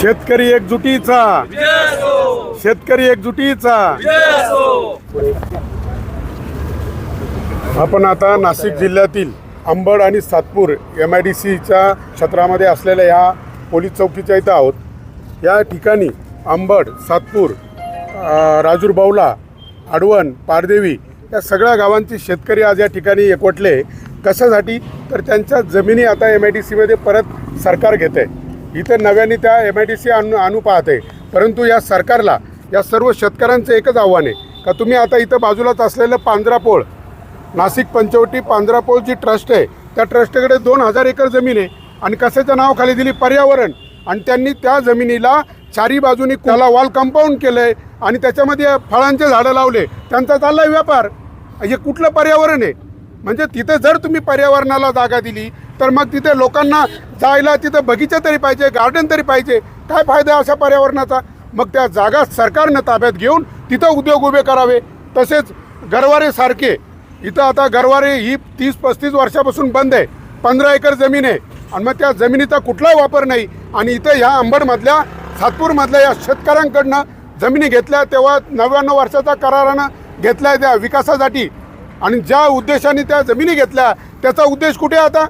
शेतकरी एकजुटीचा. शेतकरी एकजुटीचा. आपण आता नाशिक जिल्ह्यातील अंबड आणि सातपूर एम आय डी सीच्या क्षेत्रामध्ये असलेल्या या पोलीस चौकीच्या इथं आहोत. या ठिकाणी अंबड सातपूर अ, राजूर बावला आडवण पारदेवी या सगळ्या गावांचे शेतकरी आज या ठिकाणी एकवटले. कशासाठी? तर त्यांच्या जमिनी आता एम आय डी सीमध्ये परत सरकार घेते इथं नव्याने त्या एम आय डी सी आणू आणू पाहते परंतु या सरकारला या सर्व शेतकऱ्यांचं एकच आव्हान आहे का तुम्ही आता इथं बाजूलाच असलेलं पांजरापोळ नाशिक पंचवटी पांजरापोळ जी ट्रस्ट आहे त्या ट्रस्टकडे दोन हजार एकर जमीन आहे. आणि कशाच्या नावाखाली दिली? पर्यावरण. आणि त्यांनी त्या जमिनीला चारी बाजूनी त्याला वॉल कंपाऊंड केलं आहे आणि त्याच्यामध्ये फळांचे झाडं लावले. त्यांचा चाललाय व्यापार. हे कुठलं पर्यावरण आहे? म्हणजे तिथे जर तुम्ही पर्यावरणाला जागा दिली तर मग तिथे लोकांना जायला तिथं बगीचा तरी पाहिजे गार्डन तरी पाहिजे. काय फायदा अशा पर्यावरणाचा? मग त्या जागा सरकारनं ताब्यात घेऊन तिथं उद्योग उभे करावे. तसेच गरवारेसारखे इथं आता गरवारे ही तीस पस्तीस वर्षापासून बंद आहे. पंधरा एकर जमीन आहे. आणि मग त्या जमिनीचा कुठलाही वापर नाही. आणि इथं ह्या अंबडमधल्या सातपूरमधल्या या शेतकऱ्यांकडनं जमिनी घेतल्या तेव्हा नव्याण्णव वर्षाचा करारानं घेतल्या त्या विकासासाठी. आणि ज्या उद्देशाने त्या जमिनी घेतल्या त्याचा उद्देश कुठे आहे आता?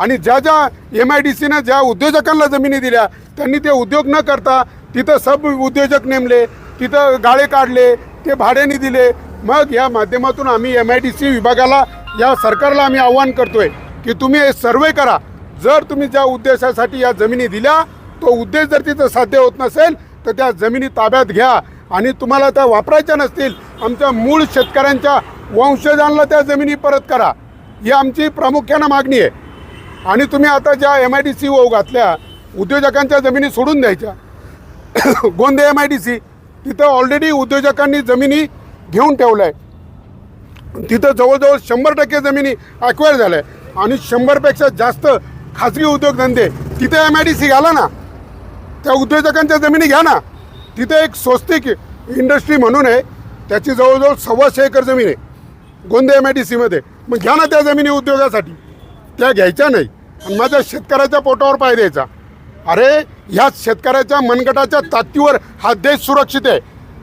आणि ज्या ज्या एम आय डी सीनं ज्या उद्योजकांना जमिनी दिल्या त्यांनी ते उद्योग न करता तिथं सब उद्योजक नेमले तिथं गाळे काढले ते भाड्याने दिले. मग या माध्यमातून आम्ही एम आय डी सी विभागाला या सरकारला आम्ही आव्हान करतोय की तुम्ही हे सर्वे करा. जर तुम्ही ज्या उद्देशासाठी या जमिनी दिल्या तो उद्देश जर तिथं साध्य होत नसेल तर त्या जमिनी ताब्यात घ्या. आणि तुम्हाला त्या वापरायच्या नसतील आमच्या मूळ शेतकऱ्यांच्या वंशजांना त्या जमिनी परत करा. ही आमची प्रामुख्यानं मागणी आहे. आणि तुम्ही आता ज्या एम आय डी सी ओ घातल्या उद्योजकांच्या जमिनी सोडून द्यायच्या. Gonde M I D C तिथं ऑलरेडी उद्योजकांनी जमिनी घेऊन ठेवल्या आहे तिथं जवळजवळ शंभर टक्के जमिनी ॲक्वायर झाल्या आहे आणि शंभरपेक्षा जास्त खाजगी उद्योगधंदे तिथे एम आय डी सी घाला ना. त्या उद्योजकांच्या जमिनी घ्या ना. तिथे एक स्वस्तिक इंडस्ट्री म्हणून आहे. त्याची जवळजवळ सव्वाशे एकर जमीन आहे. गोंदे एम आय डी सीमध्ये मग घ्या ना त्या जमिनी उद्योगासाठी. त्या घ्यायच्या नाही. आणि माझ्या शेतकऱ्याच्या पोटावर पाय द्यायचा. अरे ह्या शेतकऱ्याच्या मनगटाच्या ताकदीवर हा देश सुरक्षित आहे.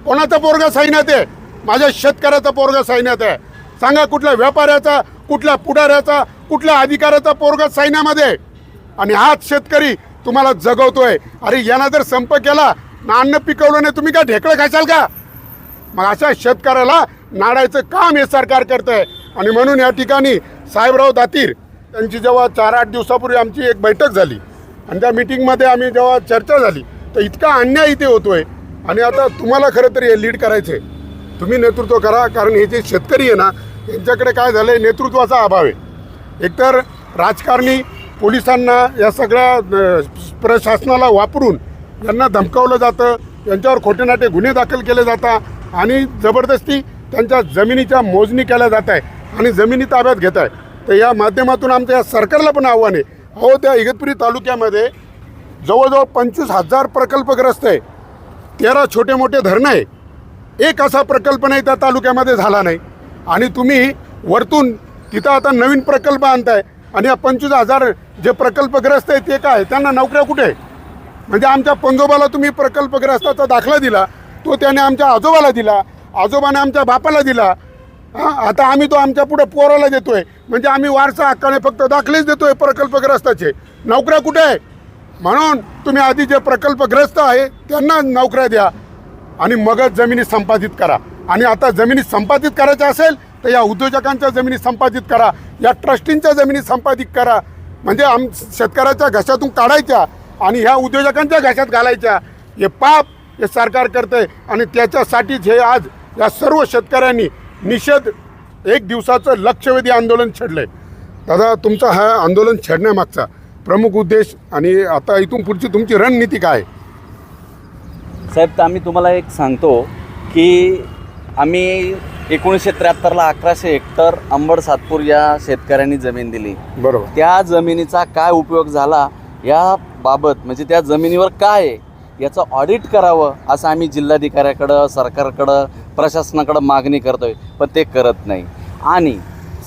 कोणाचा पोरगा सैन्यात आहे? माझ्या शेतकऱ्याचा पोरगा सैन्यात आहे. सांगा कुठल्या व्यापाऱ्याचा कुठल्या पुढाऱ्याचा कुठल्या अधिकाऱ्याचा पोरगा सैन्यामध्ये आणि हाच शेतकरी तुम्हाला जगवतोय. अरे यांना जर संप केला ना अन्न पिकवलं नाही तुम्ही काय ढेकळं खाशाल का? मग अशा शेतकऱ्याला नाडायचं काम हे सरकार करतं आहे आणि म्हणून या ठिकाणी साहेबराव दातीर त्यांची जेव्हा चार आठ दिवसापूर्वी आमची एक बैठक झाली आणि त्या मिटिंगमध्ये आम्ही जेव्हा चर्चा झाली तर इतका अन्याय इथे होतोय. आणि आता तुम्हाला खरं तरी हे लीड करायचं आहे तुम्ही नेतृत्व करा कारण हे जे शेतकरी आहे ना यांच्याकडे काय झालं आहे नेतृत्वाचा अभाव आहे. एकतर राजकारणी पोलिसांना या सगळ्या प्रशासनाला वापरून यांना धमकावलं जातं यांच्यावर खोटे नाटे गुन्हे दाखल केले जातात आणि जबरदस्ती त्यांच्या जमिनीच्या मोजणी केल्या जात आहे आणि जमिनी ताब्यात घेत आहे तर या माध्यमातून आमच्या या सरकारला पण आव्हान आहे. अहो त्या इगतपुरी तालुक्यामध्ये जवळजवळ पंचवीस हजार प्रकल्पग्रस्त आहे. तेरा छोटे मोठे धरणं आहे. एक असा प्रकल्प नाही त्या तालुक्यामध्ये झाला नाही. आणि तुम्ही वरतून तिथं आता नवीन प्रकल्प आणताय आणि या पंचवीस हजार जे प्रकल्पग्रस्त आहे ते काय? त्यांना नोकऱ्या कुठे आहे? म्हणजे आमच्या पंजोबाला तुम्ही प्रकल्पग्रस्ताचा दाखला दिला तो त्याने आमच्या आजोबाला दिला आजोबाने आमच्या बापाला दिला. हां आता आम्ही तो आमच्या पुढे पोराला देतोय. म्हणजे आम्ही वारसा हक्काने फक्त दाखलेच देतोय प्रकल्पग्रस्ताचे. नोकऱ्या कुठे आहे? म्हणून तुम्ही आधी जे प्रकल्पग्रस्त आहे त्यांना नोकऱ्या द्या. आणि मगच जमिनी संपादित करा. आणि आता जमिनी संपादित करायच्या असेल तर या उद्योजकांच्या जमिनी संपादित करा. या ट्रस्टींच्या जमिनी संपादित करा. म्हणजे आम शेतकऱ्याच्या घशातून काढायच्या आणि ह्या उद्योजकांच्या घशात घालायच्या. हे पाप हे सरकार करतंय. आणि त्याच्यासाठीच हे आज या सर्व शेतकऱ्यांनी निषेध एक दिवसाचं लक्षवेधी आंदोलन छेडलंय. दादा तुमचा हा आंदोलन छेडण्यामागचा प्रमुख उद्देश आणि आता इथून पुढची तुमची रणनीती काय? आहे? साहेब तर आम्ही तुम्हाला एक सांगतो की आम्ही एकोणीसशे त्र्याहत्तरला अकराशे हेक्टर अंबड सातपूर या शेतकऱ्यांनी जमीन दिली. बरोबर. त्या जमिनीचा काय उपयोग झाला या बाबत म्हणजे त्या जमिनीवर काय आहे याचं ऑडिट करावं असं आम्ही जिल्हाधिकाऱ्याकडं सरकारकडं प्रशासनाकडं मागणी करतोय पण ते करत नाही. आणि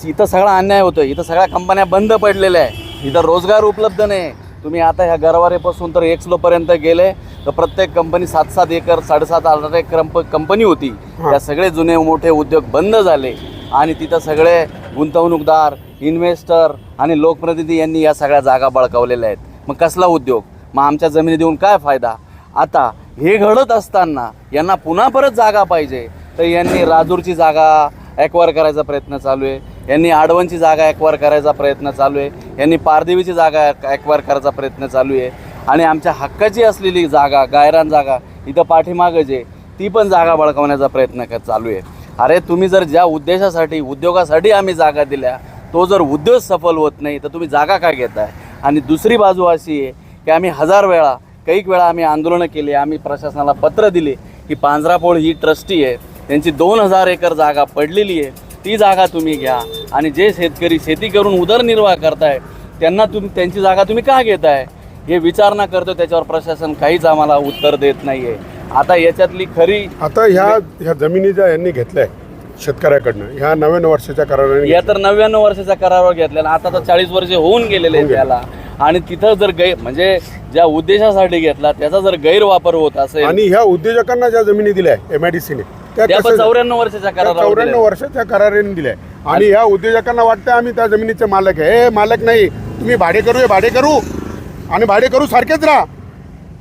इथं सगळा अन्याय होतोय इथं सगळ्या कंपन्या बंद पडलेल्या आहे इथं रोजगार उपलब्ध नाही. तुम्ही आता ह्या गरवारेपासून तर एक्सलोपर्यंत गेले तर प्रत्येक कंपनी सात सात एकर साडेसात आठ एकर कंपनी होती. त्या सगळे जुने मोठे उद्योग बंद झाले. आणि तिथं सगळे गुंतवणूकदार इन्व्हेस्टर आणि लोकप्रतिनिधी यांनी या सगळ्या जागा बळकावलेल्या आहेत. मग कसला उद्योग? मग आमच्या जमिनी देऊन काय फायदा? आता हे घडत असताना यांना पुन्हा परत जागा पाहिजे. तर यांनी राजूरची जागा ॲक्वायर करायचा प्रयत्न चालू आहे. यांनी आडवणची जागा ॲक्वायर करायचा प्रयत्न चालू आहे. यांनी पारदेवीची जागा ॲक्वायर करायचा प्रयत्न चालू आहे. आणि आमच्या हक्काची असलेली जागा गायरान जागा इथं पाठीमागं जे ती पण जागा बळकावण्याचा प्रयत्न चालू आहे. अरे तुम्ही जर ज्या उद्देशासाठी उद्योगासाठी आम्ही जागा दिल्या तो जर उद्योग सफल होत नाही तर तुम्ही जागा काय घेताय? आणि दुसरी बाजू अशी आहे की आम्ही हजार वेळा कैक वेळा आम्ही आंदोलनं केली आम्ही प्रशासनाला पत्र दिले की पांजरापोळ ही ट्रस्टी आहे. त्यांची दोन हजार एकर जागा पडलेली आहे. ती जागा तुम्ही घ्या. आणि जे शेतकरी शेती करून उदरनिर्वाह करताय त्यांना तुम्ही त्यांची जागा तुम्ही का घेताय? हे विचारणा करतो त्याच्यावर प्रशासन काहीच आम्हाला उत्तर देत नाही आहे आता याच्यातली खरी आता ह्या ह्या जमिनी ज्या यांनी घेतल्या शेतकऱ्याकडनं ह्या नव्याण्णव वर्षाच्या कराराने या तर नव्याण्णव वर्षाच्या करारावर घेतलेला आता तर चाळीस वर्षे होऊन गेलेले त्याला. आणि तिथं जर गैर म्हणजे ज्या उद्देशासाठी घेतला त्याचा जर गैरवापर होत असेल आणि ह्या उद्योजकांना ज्या जमिनी दिल्या एम आय डी सीने त्या चौऱ्याण्णव वर्षाच्या करारावर चौऱ्याण्णव. वर्षाच्या कराराने दिल्या आणि ह्या उद्योजकांना वाटतं आम्ही त्या जमिनीचे मालक आहे. हे मालक नाही. तुम्ही भाडे करू हे भाडे करू. आणि भाडे करू सारखेच राहा.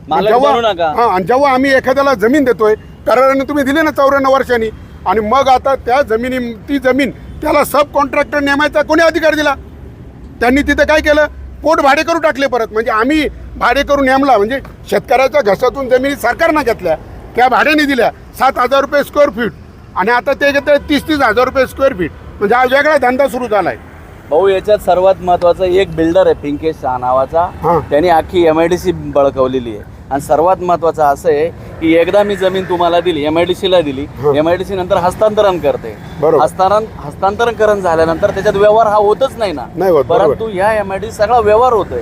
मालक जेव्हा बनू नका. हा आणि जेव्हा आम्ही एखाद्याला जमीन देतोय कराराने तुम्ही दिली ना चौऱ्याण्णव वर्षांनी आणि मग आता त्या जमिनी ती जमीन त्याला सब कॉन्ट्रॅक्टर नेमायचा कोणी अधिकार दिला? त्यांनी तिथे काय केलं? पोट भाडे करू टाकले परत. म्हणजे आम्ही भाडे करून नेमला. म्हणजे शेतकऱ्याच्या घशातून जमिनी सरकारनं घेतल्या. त्या भाड्याने दिल्या. सात हजार रुपये स्क्वेअर फीट आणि आता ते घेतले तीस तीस हजार रुपये स्क्वेअर फीट म्हणजे हा वेगळा धंदा सुरू झालाय. भाऊ याच्यात सर्वात महत्वाचं एक बिल्डर आहे पिंकेश शहा नावाचा. त्यांनी आखी एम आय डी सी बळकवलेली आहे. आणि सर्वात महत्वाचं असं आहे की एकदा मी जमीन तुम्हाला दिली एम आय डी सीला दिली. एम आय डी सी नंतर हस्तांतरण करते. हस्तांतरण हस्तांतरण झाल्यानंतर त्याच्यात व्यवहार हा होतच नाही ना नाही होत, बरोबर. परंतु या एम आय डी सगळा व्यवहार होतोय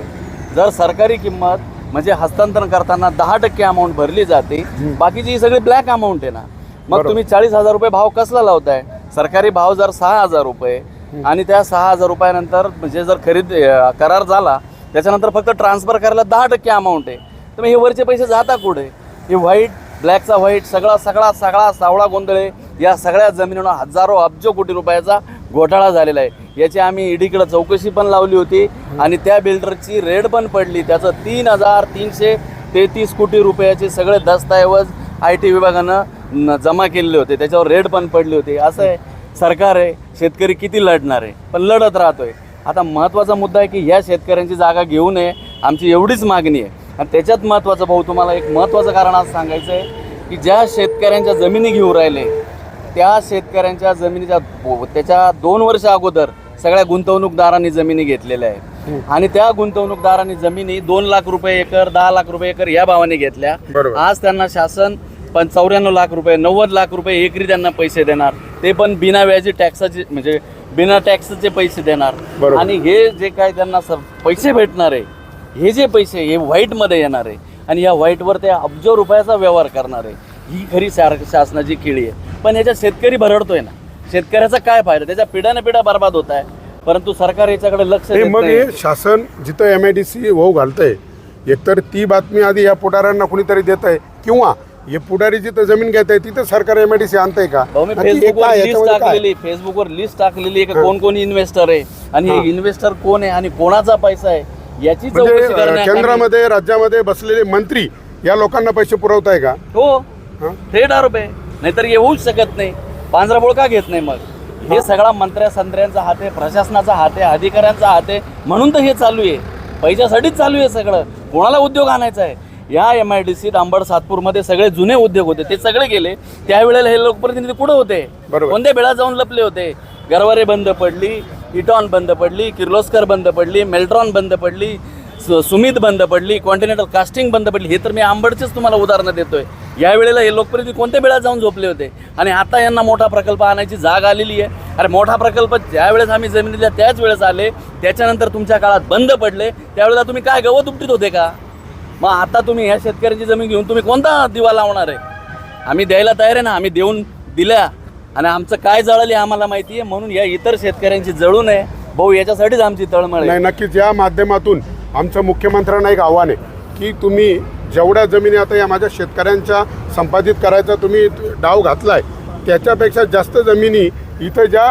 जर सरकारी किंमत म्हणजे हस्तांतरण करताना दहा टक्के अमाऊंट भरली जाते बाकीची ही सगळी ब्लॅक अमाऊंट आहे ना मग. तुम्ही चाळीस हजार रुपये भाव कसला लावताय सरकारी भाव जर सहा हजार रुपये आणि त्या सहा हजार रुपयानंतर म्हणजे जर खरेदी करार झाला त्याच्यानंतर फक्त ट्रान्सफर करायला दहा टक्के अमाऊंट आहे तर मग हे वरचे पैसे जाता कुठे? हे व्हाईट ब्लॅकचा व्हाईट सगळा सगळा सगळा सावळा गोंधळे या सगळ्या जमिनीवर हजारो अब्ज कोटी रुपयाचा घोटाळा झालेला आहे. याची आम्ही ईडीकडे चौकशी पण लावली होती आणि त्या बिल्डरची रेड पण पडली. त्याचं तीन हजार तीनशे तेहतीस कोटी रुपयाचे सगळे दस्तऐवज आय टी विभागानं जमा केलेले होते. त्याच्यावर रेड पण पडली होती. असं आहे. सरकार आहे. शेतकरी किती लढणार आहे? पण लढत राहतोय. आता महत्त्वाचा मुद्दा आहे की ह्या शेतकऱ्यांची जागा घेऊ नये. आमची एवढीच मागणी आहे. आणि त्याच्यात महत्त्वाचं भाऊ तुम्हाला एक महत्त्वाचं कारण आज सांगायचं आहे की ज्या शेतकऱ्यांच्या जमिनी घेऊ राहिले त्या शेतकऱ्यांच्या जमिनीच्या त्याच्या दोन वर्ष अगोदर सगळ्या गुंतवणूकदारांनी जमिनी घेतलेल्या आहेत. आणि त्या गुंतवणूकदारांनी जमिनी दोन लाख रुपये एकर दहा लाख रुपये एकर या भावाने घेतल्या. आज त्यांना शासन पण चौऱ्याण्णव लाख रुपये नव्वद लाख रुपये एकरी त्यांना पैसे देणार. ते पण बिना व्याजी टॅक्साचे म्हणजे बिना टॅक्सचे पैसे देणार. आणि हे जे काय त्यांना पैसे भेटणार आहे हे जे पैसे हे व्हाईटमध्ये येणार आहे आणि या व्हाईटवर ते अब्ज रुपयाचा व्यवहार करणार आहे. ही खरी शार शासनाची केळी आहे. पण याच्यात शेतकरी भरडतोय ना. शेतकऱ्याचा काय फायदा? त्याच्या पिढ्याने पिढ्या बर्बाद होत आहे. परंतु सरकार याच्याकडे लक्ष मग हे शासन जिथं एम आय डी सी वाहू घालतंय एकतर ती बातमी आधी या पुढाऱ्यांना कुणीतरी देत आहे किंवा हे पुढारी जिथं जमीन घेत आहे तिथं सरकार एम आय डी सी आणतंय का? फेसबुकवर लिस्ट? टाकलेली फेसबुकवर लिस्ट टाकलेली कोण कोण इन्व्हेस्टर आहे. आणि हा. हे. इन्व्हेस्टर कोण आहे आणि कोणाचा पैसा आहे? याची म्हणजे चौकशी केंद्रामध्ये राज्यामध्ये बसलेले मंत्री या लोकांना पैसे पुरवताय का? हो. हं? थेट आरोप आहे. नाहीतर येऊच शकत नाही. पांजराबोळ का घेत नाही मग. हे सगळा मंत्र्या संत्र्यांचा हात आहे प्रशासनाचा हात आहे अधिकाऱ्यांचा हात आहे. म्हणून तर हे चालू आहे. पैशासाठीच चालू आहे सगळं. कोणाला उद्योग आणायचा आहे? या एम आय डी सीत अंबड सातपूरमध्ये सगळे जुने उद्योग होते. ते सगळे गेले. त्यावेळेला हे लोकप्रतिनिधी कुठं होते? बरोबर. कोणत्या बेळा जाऊन लपले होते? गरवारे बंद पडली. इटॉन बंद पडली किर्लोस्कर बंद पडली मेल्ट्रॉन बंद पडली सु- सुमित बंद पडली कॉन्टिनेंटल कास्टिंग बंद पडली. हे तर मी आंबडचेच तुम्हाला उदाहरणं देतोय. यावेळेला हे लोकप्रतिनिधी कोणत्या वेळा जाऊन झोपले होते? आणि आता यांना मोठा प्रकल्प आणायची जाग आलेली आहे. अरे मोठा प्रकल्प ज्यावेळेस आम्ही जमीन दिल्या त्याच वेळेस आले त्याच्यानंतर तुमच्या काळात बंद पडले त्यावेळेला तुम्ही काय गवत उपटीत होते का? मग आता तुम्ही ह्या शेतकऱ्यांची जमीन घेऊन तुम्ही कोणता दिवा लावणार आहे? आम्ही द्यायला तयार आहे ना? आम्ही देऊन दिल्या. आणि आमचं काय जळाली आम्हाला माहिती आहे. म्हणून या इतर शेतकऱ्यांची जळू नये. भाऊ याच्यासाठीच आमची तळमळ नाही नक्कीच. या माध्यमातून आमचं मुख्यमंत्र्यांना एक आव्हान आहे की तुम्ही जेवढ्या जमिनी आता या माझ्या शेतकऱ्यांच्या संपादित करायचा तुम्ही डाव घातला आहे त्याच्यापेक्षा जास्त जमिनी इथं ज्या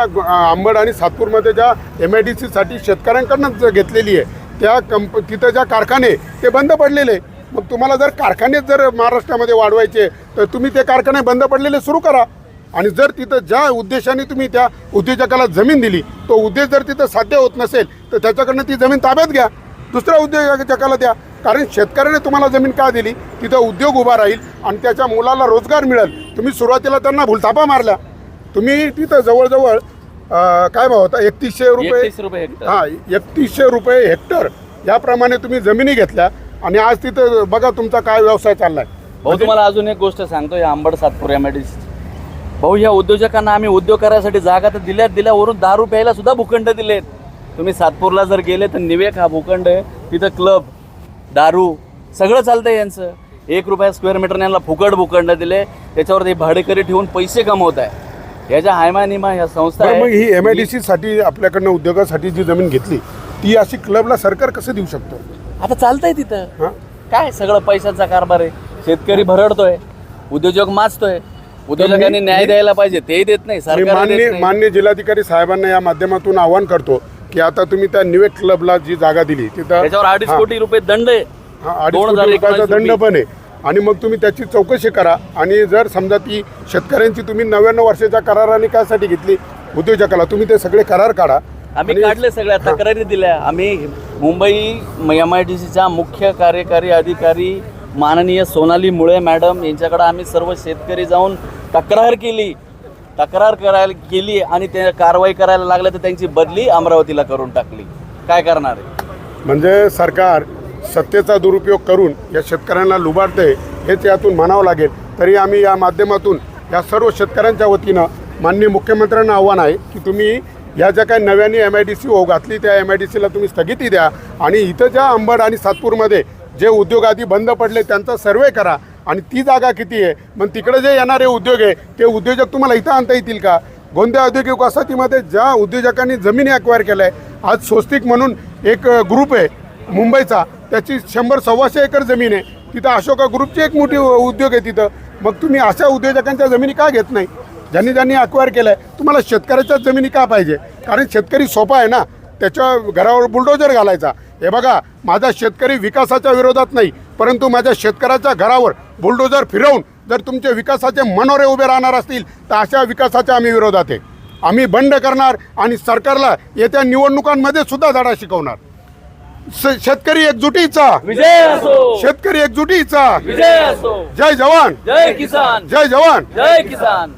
आंबड आणि सातपूरमध्ये ज्या एम आय डी सीसाठी शेतकऱ्यांकडनं घेतलेली आहे त्या कंप तिथं ज्या कारखाने ते बंद पडलेले मग तुम्हाला जर कारखाने जर महाराष्ट्रामध्ये वाढवायचे तर तुम्ही ते कारखाने बंद पडलेले सुरू करा. आणि जर तिथं ज्या उद्देशाने तुम्ही त्या उद्योजकाला जमीन दिली तो उद्देश जर तिथं साध्य होत नसेल तर त्याच्याकडनं ती जमीन ताब्यात घ्या. दुसऱ्या उद्योजकाला द्या. कारण शेतकऱ्याने तुम्हाला जमीन का दिली? तिथं उद्योग उभा राहील आणि त्याच्या मुलाला रोजगार मिळेल. तुम्ही सुरुवातीला त्यांना भुलथापा मारल्या. तुम्ही तिथं जवळजवळ काय भाव होता? एकतीसशे रुपये हा एकतीसशे रुपये हेक्टर. याप्रमाणे तुम्ही जमिनी घेतल्या आणि आज तिथं बघा तुमचा काय व्यवसाय चाललाय. भाऊ तुम्हाला अजून एक गोष्ट सांगतो. या अंबड सातपूर एमआयडीसी भाऊ या उद्योजकांना आम्ही उद्योग करायसाठी जागा तर दिल्यात दिल्या वरून दारू प्यायला सुद्धा भूखंड दिलेत. तुम्ही सातपूरला जर गेले तर निवेक हा भूखंड आहे. तिथं क्लब दारू सगळं चालतंय यांचं. एक रुपया स्क्वेअर मीटर यांना फुकट भूखंड दिले. त्याच्यावर ते भाडेकरी ठेवून पैसे कमवत आहे. याच्या हायमा निमा ह्या संस्था मग ही आहे एम आय डी सी साठी आपल्याकडनं उद्योगासाठी जी जमीन घेतली ती अशी क्लबला सरकार कसं देऊ शकतं? आता चालतंय तिथं. हा? काय सगळं पैशाचा कारभार आहे? शेतकरी भरडतोय उद्योजक माजतोय उद्योजकांनी न्याय द्यायला पाहिजे तेही देत नाही मी सरकार देत मान्य नाही. मान्य जिल्हाधिकारी साहेबांना या माध्यमातून आवाहन करतो की आता तुम्ही त्या निवेक क्लबला जी जागा दिली तिथं त्याच्यावर अडीच हा, कोटी रुपये दंड आहे. हा, अडीच दोन हजार कोटी रुपयाचा एकोणीस दंड पण आहे. आणि मग तुम्ही त्याची चौकशी करा. आणि जर समजा ती शेतकऱ्यांची तुम्ही नव्याण्णव वर्षाच्या कराराने कायसाठी घेतली उद्योजकाला तुम्ही ते सगळे करार काढा. आम्ही आणि- काढले सगळ्या तक्रारी दिल्या. आम्ही मुंबई एम आय डी सीच्या मुख्य कार्यकारी अधिकारी माननीय सोनाली मुळे मॅडम यांच्याकडे आम्ही सर्व शेतकरी जाऊन तक्रार केली. तक्रार करायला केली आणि ते कारवाई करायला लागल्या तर त्यांची बदली अमरावतीला करून टाकली. काय करणार आहे? म्हणजे सरकार सत्तेचा दुरुपयोग करून या शेतकऱ्यांना लुबाडते हेच यातून म्हणावं लागेल. तरी आम्ही या माध्यमातून या सर्व शेतकऱ्यांच्या वतीनं माननीय मुख्यमंत्र्यांना आव्हान आहे की तुम्ही या ज्या काही नव्याने एम आय डी सी ओ घातली त्या एम आय डी सीला तुम्ही स्थगिती द्या. आणि इथं ज्या अंबड आणि सातपूरमध्ये जे उद्योग आधी बंद पडले त्यांचा सर्वे करा. आणि ती जागा किती आहे? मग तिकडे जे येणारे उद्योग आहे ते उद्योजक तुम्हाला इथं आणता येतील का? गोंदिया औद्योगिक वसाहतीमध्ये ज्या उद्योजकांनी जमिनी अक्वायर केल्या आहे आज स्वस्तिक म्हणून एक ग्रुप आहे मुंबईचा. त्याची शंभर सव्वाशे एकर जमीन आहे. तिथं अशोका ग्रुपची एक मोठी उद्योग आहे तिथं. मग तुम्ही अशा उद्योजकांच्या जमिनी का घेत नाही? ज्यांनी ज्यांनी अक्वायर केलं आहे तुम्हाला शेतकऱ्याच्याच जमिनी का पाहिजे? कारण शेतकरी सोपा आहे ना त्याच्या घरावर बुलडोजर घालायचा. हे बघा माझा शेतकरी विकासाच्या विरोधात नाही परंतु माझ्या शेतकऱ्याच्या घरावर बुलडोजर फिरवून जर तुमचे विकासाचे मनोरे उभे राहणार असतील तर अशा विकासाच्या आम्ही विरोधात आहे. आम्ही बंड करणार आणि सरकारला येत्या निवडणुकांमध्ये सुद्धा धडा शिकवणार. शेतकरी एकजुटीचा. विजय असो. शेतकरी एकजुटीचा. विजय असो. जय जवान. जय किसान. जय जवान. जय किसान.